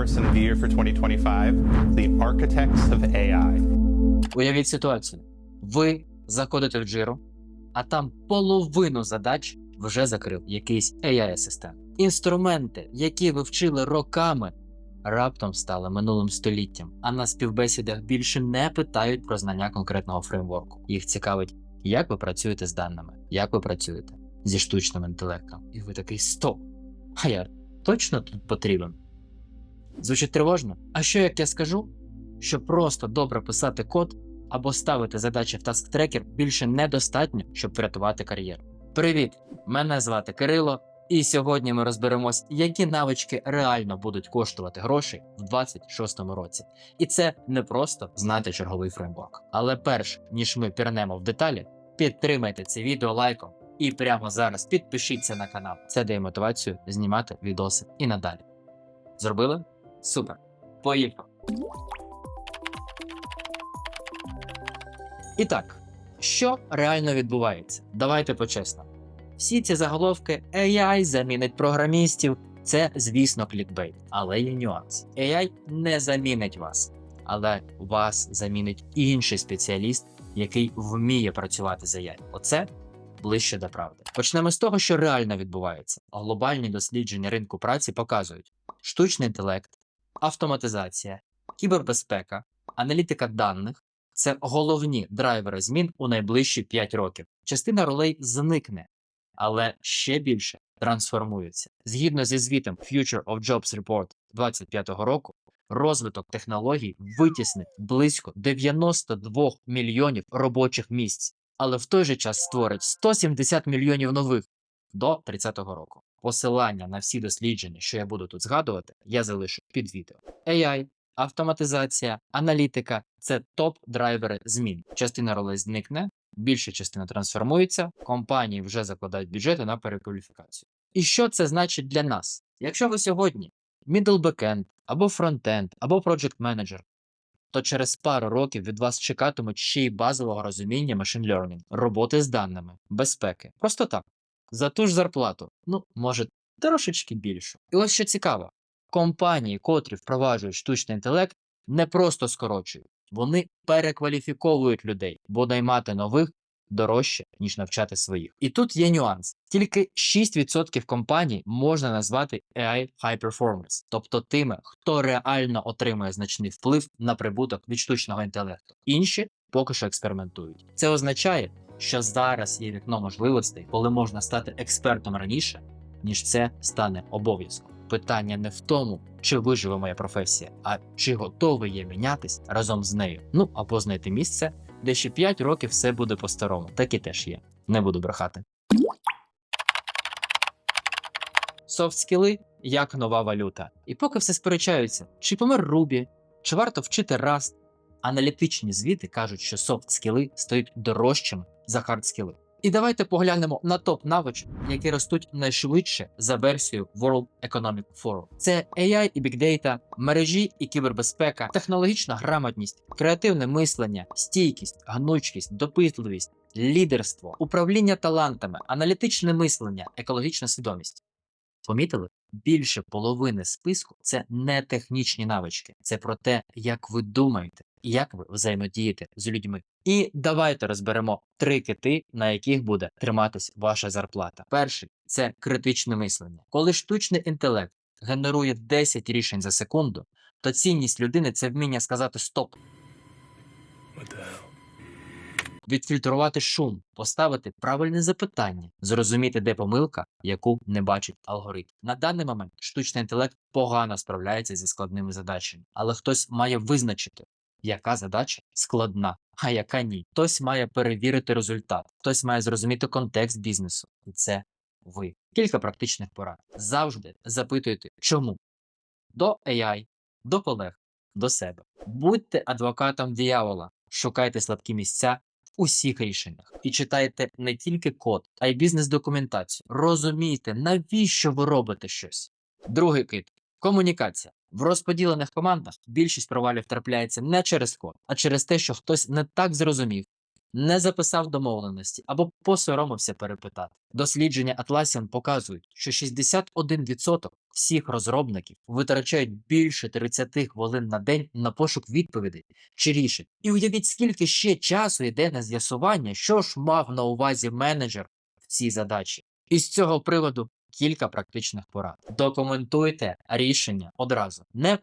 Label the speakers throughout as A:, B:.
A: person of the year for 2025, the architects of AI.
B: Уявіть ситуацію. Ви заходите в Jira, а там половину задач вже закрив якийсь AI-асистент. Інструменти, які ви вчили роками, раптом стали минулим століттям, а на співбесідах більше не питають про знання конкретного фреймворку. Їх цікавить, як ви працюєте з даними, як ви працюєте зі штучним інтелектом. І ви такий стоп. А я точно тут потрібен? Звучить тривожно. А що як я скажу, що просто добре писати код або ставити задачі в Task Tracker більше недостатньо, щоб врятувати кар'єру. Привіт! Мене звати Кирило, і сьогодні ми розберемось, які навички реально будуть коштувати грошей в 26-му році. І це не просто знати черговий фреймворк. Але перш ніж ми пірнемо в деталі, підтримайте це відео лайком і прямо зараз підпишіться на канал. Це дає мотивацію знімати відоси і надалі. Зробили? Супер! Поїхали! І так, що реально відбувається? Давайте почесно. Всі ці заголовки AI замінить програмістів. Це, звісно, клікбейт, але є нюанс. AI не замінить вас, але вас замінить інший спеціаліст, який вміє працювати з AI. Оце ближче до правди. Почнемо з того, що реально відбувається. Глобальні дослідження ринку праці показують штучний інтелект, автоматизація, кібербезпека, аналітика даних це головні драйвери змін у найближчі 5 років. Частина ролей зникне, але ще більше трансформується. Згідно зі звітом Future of Jobs Report 2025 року, розвиток технологій витіснить близько 92 мільйонів робочих місць, але в той же час створить 170 мільйонів нових до 30-го року. Посилання на всі дослідження, що я буду тут згадувати, я залишу під відео. AI, автоматизація, аналітика це топ-драйвери змін. Частина ролей зникне, більша частина трансформується, компанії вже закладають бюджети на перекваліфікацію. І що це значить для нас? Якщо ви сьогодні middle backend, або фронтенд, або project manager, то через пару років від вас чекатимуть ще й базового розуміння machine learning, роботи з даними, безпеки. Просто так. За ту ж зарплату, ну, може, трошечки більше. І ось що цікаво: компанії, котрі впроваджують штучний інтелект, не просто скорочують, вони перекваліфіковують людей, бо наймати нових дорожче, ніж навчати своїх. І тут є нюанс: тільки 6% компаній можна назвати AI High Performance, тобто тими, хто реально отримує значний вплив на прибуток від штучного інтелекту. Інші поки що експериментують. Це означає, що зараз є вікно можливостей, коли можна стати експертом раніше, ніж це стане обов'язком. Питання не в тому, чи виживе моя професія, а чи готовий я мінятись разом з нею. Ну або знайти місце, де ще 5 років все буде по-старому. Так і теж є. Не буду брехати. Софт-скіли як нова валюта. І поки все сперечаються, чи помер Рубі, чи варто вчити Rust, аналітичні звіти кажуть, що софт-скіли стають дорожчими за хард-скіли. І давайте поглянемо на топ навичок, які ростуть найшвидше за версією World Economic Forum. Це AI і Big Data, мережі і кібербезпека, технологічна грамотність, креативне мислення, стійкість, гнучкість, допитливість, лідерство, управління талантами, аналітичне мислення, екологічна свідомість. Помітили? Більше половини списку це не технічні навички, це про те, як ви думаєте як ви взаємодієте з людьми. І давайте розберемо три кити, на яких буде триматись ваша зарплата. Перший це критичне мислення. Коли штучний інтелект генерує 10 рішень за секунду, то цінність людини це вміння сказати стоп. Відфільтрувати шум, поставити правильне запитання, зрозуміти, де помилка, яку не бачить алгоритм. На даний момент штучний інтелект погано справляється зі складними задачами, але хтось має визначити, яка задача складна, а яка ні. Хтось має перевірити результат, хтось має зрозуміти контекст бізнесу, і це ви. Кілька практичних порад. Завжди запитуйте, чому до AI, до колег, до себе. Будьте адвокатом диявола, шукайте слабкі місця усіх рішеннях і читайте не тільки код, а й бізнес-документацію. Розумійте, навіщо ви робите щось. Другий кит комунікація. В розподілених командах більшість провалів трапляється не через код, а через те, що хтось не так зрозумів, не записав домовленості або посоромився перепитати. Дослідження Atlassian показують, що 61% всіх розробників витрачають більше 30 хвилин на день на пошук відповідей чи рішень. І уявіть, скільки ще часу йде на з'ясування, що ж мав на увазі менеджер в цій задачі. І з цього приводу кілька практичних порад. Документуйте рішення одразу. Не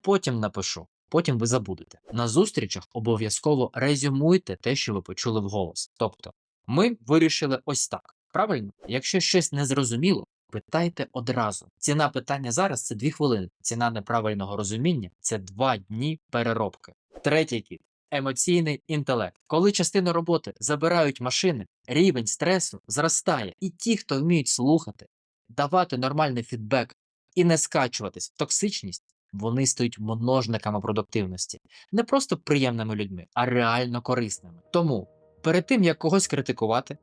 B: потім напишу, потім ви забудете. На зустрічах обов'язково резюмуйте те, що ви почули вголос. Тобто, ми вирішили ось так. Правильно, якщо щось не зрозуміло, питайте одразу. Ціна питання зараз це 2 хвилини. Ціна неправильного розуміння це 2 дні переробки. Третій кіт емоційний інтелект. Коли частину роботи забирають машини, рівень стресу зростає. І ті, хто вміють слухати, давати нормальний фідбек і не скачуватись в токсичність, вони стають множниками продуктивності, не просто приємними людьми, а реально корисними. Тому перед тим як когось критикувати,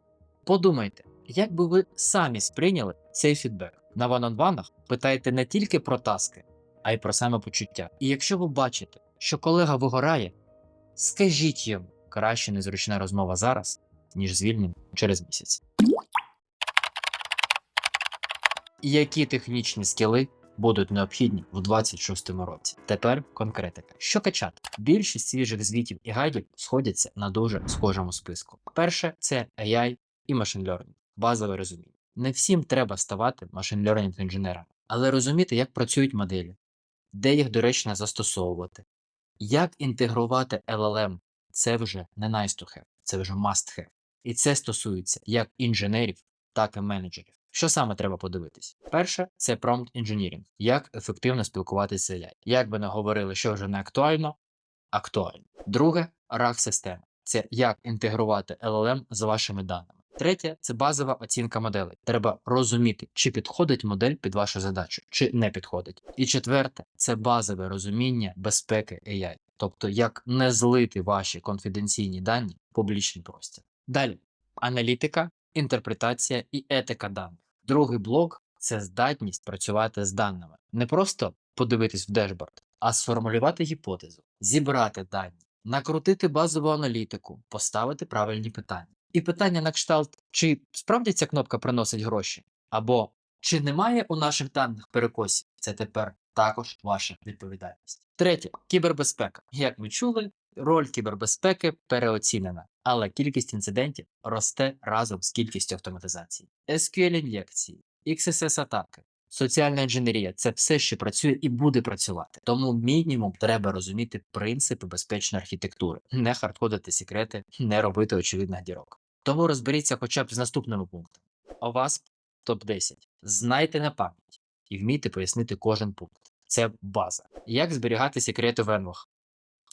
B: подумайте, як би ви самі сприйняли цей фідбек. На ван-он-ванах питайте не тільки про таски, а й про самопочуття. І якщо ви бачите, що колега вигорає, скажіть йому краще незручна розмова зараз, ніж звільнення через місяць. Які технічні скіли будуть необхідні в 26-му році? Тепер конкретика. Що качати? Більшість свіжих звітів і гайдів сходяться на дуже схожому списку. Перше це AI і Machine Learning. Базове розуміння. Не всім треба ставати Machine Learning інженерами, але розуміти, як працюють моделі, де їх доречно застосовувати, як інтегрувати LLM – це вже не nice to have, це вже must have. І це стосується як інженерів, так і менеджерів. Що саме треба подивитись? Перше, це prompt engineering. Як ефективно спілкуватися з AI. Як би не говорили, що вже не актуально, актуально. Друге RAG система. Це як інтегрувати LLM з вашими даними. Третє це базова оцінка моделей. Треба розуміти, чи підходить модель під вашу задачу, чи не підходить. І четверте це базове розуміння безпеки AI, тобто як не злити ваші конфіденційні дані в публічний простір. Далі аналітика, інтерпретація і етика даних. Другий блок це здатність працювати з даними, не просто подивитись в дешборд, а сформулювати гіпотезу, зібрати дані, накрутити базову аналітику, поставити правильні питання. І питання на кшталт, чи справді ця кнопка приносить гроші, або чи немає у наших даних перекосів, це тепер також ваша відповідальність. Третє кібербезпека. Як ми чули, роль кібербезпеки переоцінена, але кількість інцидентів росте разом з кількістю автоматизації. SQL ін'єкції, XSS атаки, соціальна інженерія це все, що працює і буде працювати. Тому мінімум треба розуміти принципи безпечної архітектури, не хардкодити секрети, не робити очевидних дірок. Тому розберіться хоча б з наступними пунктами. OWASP топ-10. Знайте на пам'ять і вмійте пояснити кожен пункт. Це база. Як зберігати секрети в енвах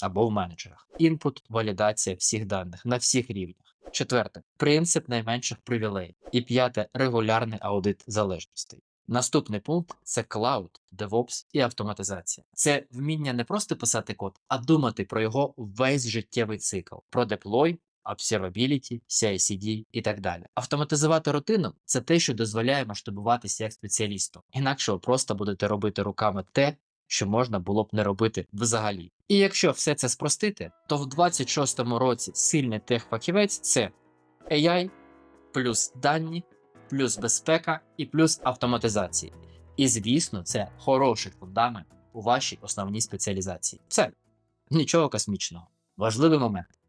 B: або в менеджерах. Інпут, валідація всіх даних на всіх рівнях. Четверте принцип найменших привілеїв. І п'яте регулярний аудит залежностей. Наступний пункт це клауд, DevOps і автоматизація. Це вміння не просто писати код, а думати про його весь життєвий цикл, про деплой, observability, CI/CD і так далі. Автоматизувати рутину це те, що дозволяє масштабуватися як спеціалісту. Інакше ви просто будете робити руками те, що можна було б не робити взагалі. І якщо все це спростити, то в 26-му році сильний техфахівець це AI плюс дані, плюс безпека і плюс автоматизації. І звісно, це хороший фундамент у вашій основній спеціалізації. Все нічого космічного. Важливий момент.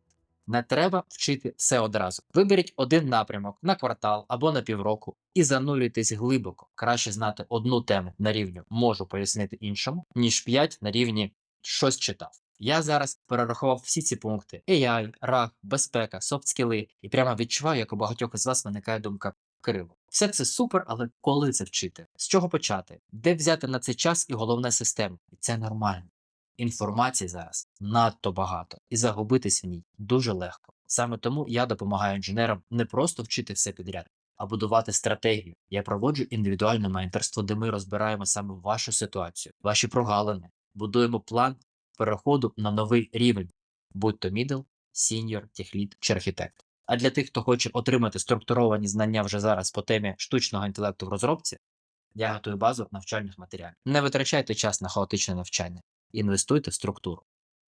B: Не треба вчити все одразу. Виберіть один напрямок на квартал або на півроку і занурюйтесь глибоко. Краще знати одну тему на рівні можу пояснити іншому, ніж 5 на рівні щось читав. Я зараз перерахував всі ці пункти: AI, RAG, безпека, софт-скіли, і прямо відчуваю, як у багатьох із вас виникає думка Кирило. Все це супер, але коли це вчити? З чого почати? Де взяти на це час і головне систему? І це нормально. Інформації зараз надто багато, і загубитися в ній дуже легко. Саме тому я допомагаю інженерам не просто вчити все підряд, а будувати стратегію. Я проводжу індивідуальне менторство, де ми розбираємо саме вашу ситуацію, ваші прогалини, будуємо план переходу на новий рівень, будь то middle, senior, техлід чи архітект. А для тих, хто хоче отримати структуровані знання вже зараз по темі штучного інтелекту в розробці, я готую базу навчальних матеріалів. Не витрачайте час на хаотичне навчання. Інвестуйте в структуру,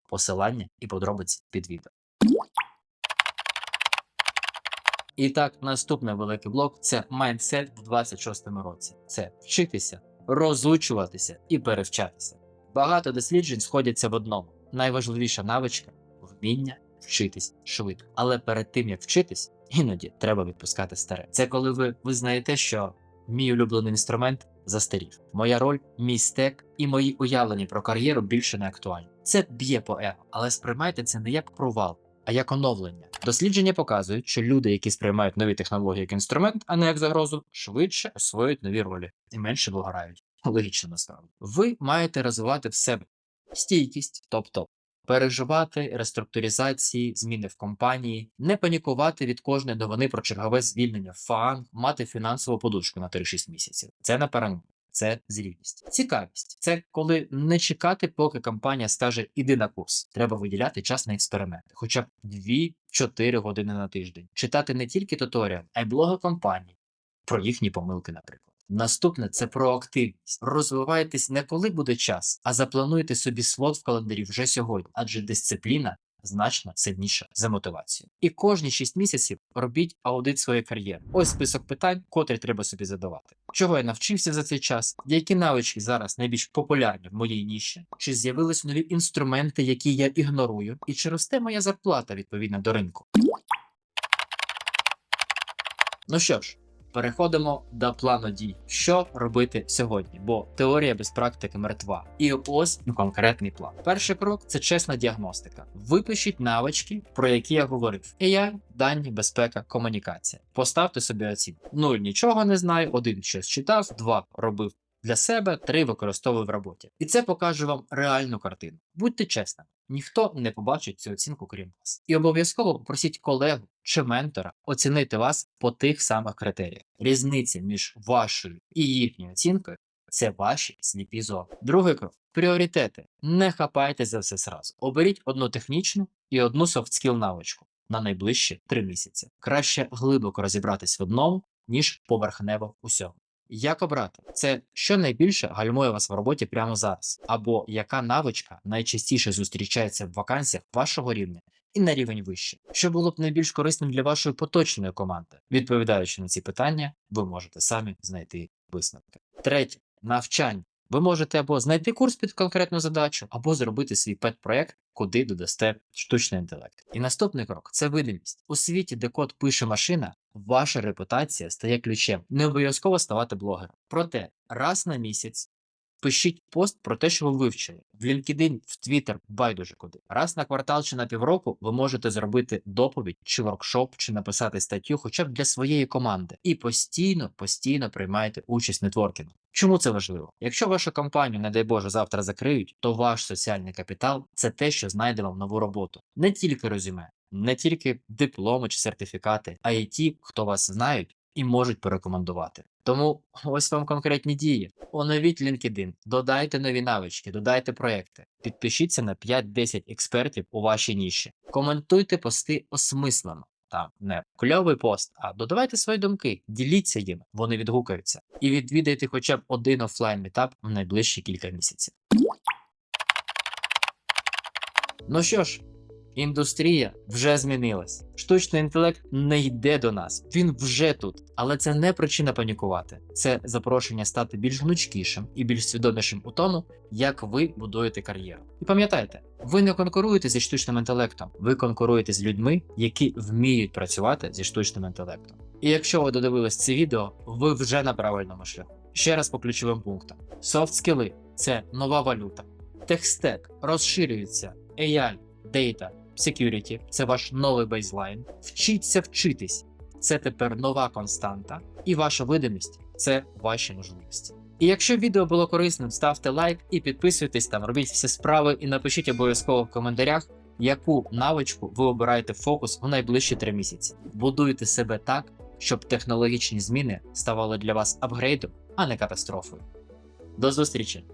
B: посилання і подробиці під відео. І так, наступний великий блок це майндсет в 26-му році. Це вчитися розучуватися і перевчатися. Багато досліджень сходяться в одному: найважливіша навичка вміння вчитись швидко. Але перед тим як вчитись, іноді треба відпускати старе. Це коли ви визнаєте, що мій улюблений інструмент застарів. Моя роль, мій стек і мої уявлення про кар'єру більше не актуальні. Це б'є по его, але сприймайте це не як провал, а як оновлення. Дослідження показують, що люди, які сприймають нові технології як інструмент, а не як загрозу, швидше освоюють нові ролі і менше вигорають. Логічно насправді. Ви маєте розвивати в себе стійкість, тобто переживати реструктуризації, зміни в компанії, не панікувати від кожної новини про чергове звільнення фан, мати фінансову подушку на 3-6 місяців. Це не перемога. Це зрілість. Цікавість це коли не чекати, поки компанія скаже іди на курс. Треба виділяти час на експерименти, хоча б 2-4 години на тиждень. Читати не тільки туторіал, а й блоги компаній про їхні помилки, наприклад. Наступне це проактивність. Розвивайтесь не коли буде час, а заплануйте собі слот в календарі вже сьогодні, адже дисципліна значно сильніша за мотивацію. І кожні 6 місяців робіть аудит своєї кар'єри. Ось список питань, котрі треба собі задавати. Чого я навчився за цей час? Які навички зараз найбільш популярні в моїй ніші? Чи з'явились нові інструменти, які я ігнорую? І чи росте моя зарплата відповідно до ринку? Ну що ж, переходимо до плану дій. Що робити сьогодні? Бо теорія без практики мертва. І ось конкретний план. Перший крок це чесна діагностика. Випишіть навички, про які я говорив: AI, дані, безпека, комунікація. Поставте собі оцінку. Нуль нічого не знаю, один щось читав, два робив. Для себе три використовую в роботі, і це покаже вам реальну картину. Будьте чесними, ніхто не побачить цю оцінку крім вас. І обов'язково попросіть колегу чи ментора оцінити вас по тих самих критеріях. Різниця між вашою і їхньою оцінкою це ваші сліпі зони. Другий крок пріоритети. Не хапайте за все зразу. Оберіть одну технічну і одну софтскіл навичку на найближчі три місяці. Краще глибоко розібратись в одному, ніж поверхнево усьому. Як обрати? Це що найбільше гальмує вас в роботі прямо зараз, або яка навичка найчастіше зустрічається в вакансіях вашого рівня і на рівень вище, що було б найбільш корисним для вашої поточної команди. Відповідаючи на ці питання, ви можете самі знайти висновки. Третє навчання. Ви можете або знайти курс під конкретну задачу, або зробити свій пет-проект, куди додасте штучний інтелект. І наступний крок це видимість. У світі, де код пише машина, ваша репутація стає ключем. Не обов'язково ставати блогером. Проте раз на місяць пишіть пост про те, що ви вивчили. В LinkedIn, в Twitter, байдуже куди. Раз на квартал чи на півроку ви можете зробити доповідь чи воркшоп, чи написати статтю, хоча б для своєї команди. І постійно, постійно приймайте участь в нетворкінгу. Чому це важливо? Якщо вашу компанію, не дай Боже, завтра закриють, то ваш соціальний капітал це те, що знайде вам нову роботу. Не тільки резюме, не тільки дипломи чи сертифікати, а й ті, хто вас знають і можуть порекомендувати. Тому ось вам конкретні дії. Оновіть LinkedIn, додайте нові навички, додайте проекти, підпишіться на 5-10 експертів у вашій ніші, коментуйте пости осмислено. Там не кльовий пост, а додавайте свої думки, діліться їм, вони відгукаються, і відвідайте хоча б один офлайн метап в найближчі кілька місяців. Ну що ж, індустрія вже змінилась. Штучний інтелект не йде до нас, він вже тут. Але це не причина панікувати. Це запрошення стати більш гнучкішим і більш свідомішим у тому, як ви будуєте кар'єру. І пам'ятайте, ви не конкуруєте зі штучним інтелектом, ви конкуруєте з людьми, які вміють працювати зі штучним інтелектом. І якщо ви додивились це відео, ви вже на правильному шляху. Ще раз по ключовим пунктам: софт-скіли – це нова валюта, техстек розширюється, AI, Data, Security – це ваш новий бейзлайн. Вчіться вчитись. Це тепер нова константа, і ваша видимість це ваші можливості. І якщо відео було корисним, ставте лайк і підписуйтесь там, робіть всі справи і напишіть обов'язково в коментарях, яку навичку ви обираєте в фокус у найближчі три місяці. Будуйте себе так, щоб технологічні зміни ставали для вас апгрейдом, а не катастрофою. До зустрічі!